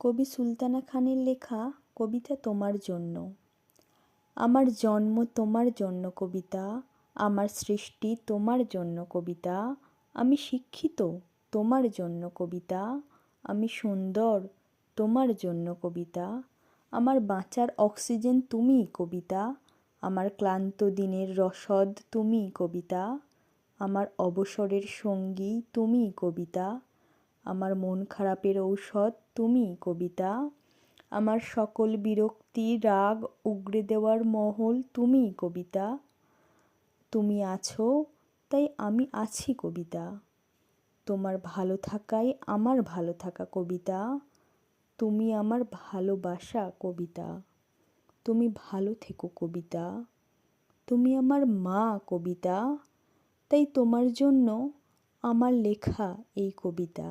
কবি সুলতানা খানের লেখা কবিতা তোমার জন্য আমার জন্ম তোমার জন্য কবিতা, আমার সৃষ্টি তোমার জন্য কবিতা, আমি শিক্ষিত তোমার জন্য কবিতা, আমি সুন্দর তোমার জন্য কবিতা, আমার বাঁচার অক্সিজেন তুমিই কবিতা, আমার ক্লান্ত দিনের রসদ তুমি কবিতা, আমার অবসরের সঙ্গী তুমিই কবিতা আমার মন খারাপের ঔষধ, তুমি কবিতা। আমার সকল বিরক্তি, রাগ, উগড়ে দেওয়ার মহল তুমিই কবিতা। তুমি আছো, তাই আমি আছি কবিতা। তোমার ভালো থাকাই আমার ভালো থাকা কবিতা। তুমি আমার ভালোবাসা কবিতা। তুমি ভালো থেকো কবিতা। তুমি আমার মা কবিতা। তাই তোমার জন্য আমার লেখা এই কবিতা।